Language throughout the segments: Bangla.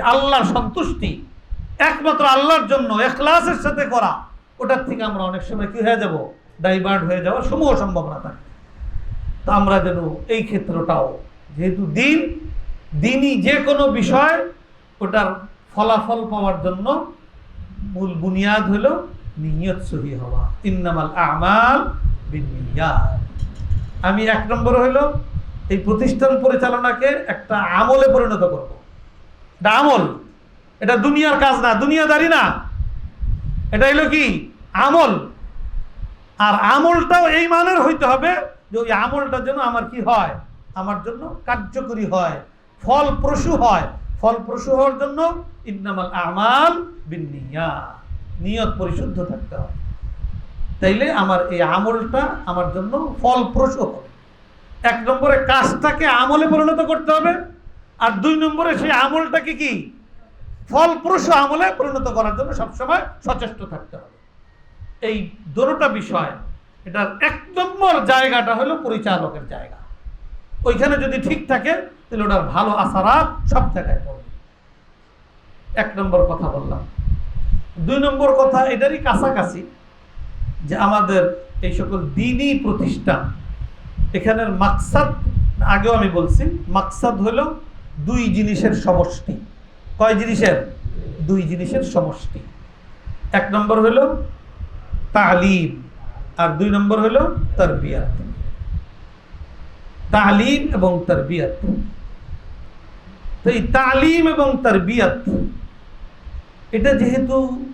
আল্লাহর সন্তুষ্টি একমাত্র আল্লাহর জন্য, এখলাসের সাথে করা, ওটার থেকে আমরা অনেক সময় কি হয়ে যাব? ডাইভার্ট হয়ে যাওয়ার সমূহ সম্ভাবনা থাকে। তা আমরা যেন এই ক্ষেত্রটাও, যেহেতু দিন, দিনই যে কোনো বিষয়, ওটার ফলাফল পাওয়ার জন্য মূল বুনিয়াদ হলো নিয়ত সহি হওয়া। ইন্নামাল আমাল আমি এক নম্বর হইল এই প্রতিষ্ঠান পরিচালনাকে একটা আমলে পরিণত করব। এটা আমল। এটা দুনিয়ার কাজ না, দুনিয়াদারি না। এটা হলো কি? আমল। আর আমলটাও এই মানের হইতে হবে যে ওই আমলটা যেন আমার কি হয়? আমার জন্য কার্যকরী হয়, ফলপ্রসূ হয়। ফলপ্রসূ হওয়ার জন্য ইন্নামাল আমাল বিনিয়া নিয়ত পরিশুদ্ধ থাকতে হবে। তাইলে আমার এই আমলটা আমার জন্য ফলপ্রসূ হবে। এক নম্বরে কাজটাকে আমলে পরিণত করতে হবে। আর দুই নম্বরে সেই আমলটাকে কি? ফলপ্রসূ আমলে পরিণত করার জন্য সবসময় সচেষ্ট থাকতে হবে। এই দোনোটা বিষয়, এটার এক নম্বর জায়গাটা হলো পরিচালকের জায়গা। ওইখানে যদি ঠিক থাকে, তাহলে ওটার ভালো আসারাত সব জায়গায় পড়বে। এক নম্বর কথা বললাম। দুই নম্বর কথা, এটারই কাছাকাছি যে আমাদের এই সকল দিনই প্রতিষ্ঠান। এখানের মাকসাদ, আগেও আমি বলছি, মাকসাদ হলো দুই জিনিসের সমষ্টি। কয় জিনিসের? দুই জিনিসের সমষ্টি। এক নম্বর হলো তালিম আর দুই নম্বর হলো তরবিয়াত। তালিম এবং তরবিয়াত। তো এই তালিম এবং তরবিয়াত, এটা যেহেতু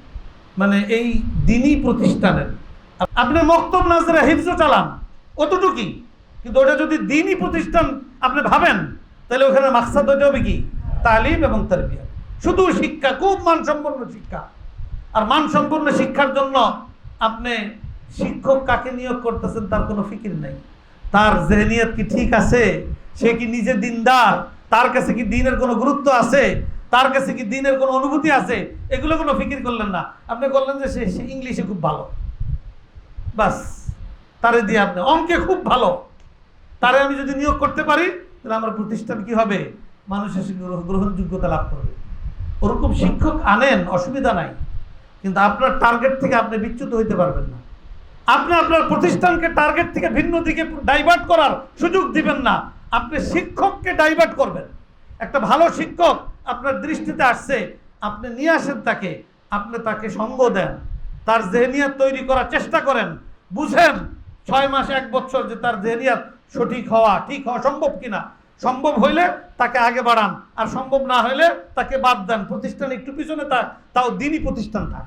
মানে এই দিনই প্রতিষ্ঠানের। আপনি মক্তব নাজরা হিফজ চালান, অতটুকুই। কিন্তু ওটা যদি দিনই প্রতিষ্ঠান, আপনি ভাবেন তাহলে ওখানে মাকসাদ হইতে হবে কি? তালিম এবং তরবিয়াত। শুধু শিক্ষা, খুব মানসম্পন্ন শিক্ষা। আর মানসম্পন্ন শিক্ষার জন্য আপনি শিক্ষক কাকে নিয়োগ করতেছেন তার কোনো ফিকির নেই। তার জেহনিয়ত কি ঠিক আছে? সে কি নিজে দিনদার? তার কাছে কি দিনের কোনো গুরুত্ব আছে? তার কাছে কি দিনের কোনো অনুভূতি আছে? এগুলো কোনো ফিকির করলেন না। আপনি করলেন যে সে ইংলিশে খুব ভালো। বাস, তারে দিয়ে আপনি অঙ্কে খুব ভালো। তারে আমি যদি নিয়োগ করতে পারি তাহলে আমার প্রতিষ্ঠান কি হবে? মানুষের গ্রহণযোগ্যতা লাভ করবে। ওরকম শিক্ষক আনেন, অসুবিধা নাই। কিন্তু আপনার টার্গেট থেকে আপনি বিচ্যুত হইতে পারবেন না। আপনি আপনার প্রতিষ্ঠানকে টার্গেট থেকে ভিন্ন দিকে ডাইভার্ট করার সুযোগ দিবেন না। আপনি শিক্ষককে ডাইভার্ট করবেন। একটা ভালো শিক্ষক আপনার দৃষ্টিতে আসছে, আপনি নিয়ে আসেন তাকে, আপনি তাকে সঙ্গ দেন। তার জেহনিয়াত তৈরি করার চেষ্টা করেন, বুঝেন ছয় মাস, এক বছর যে তার জেহনিয়াত সঠিক হওয়া, ঠিক হওয়া সম্ভব কিনা? সম্ভব হইলে তাকে আগে বাড়ান, আর সম্ভব না হইলে তাকে বাদ দেন। প্রতিষ্ঠান একটু পিছনে থাক, তাও দিনই প্রতিষ্ঠান থাক।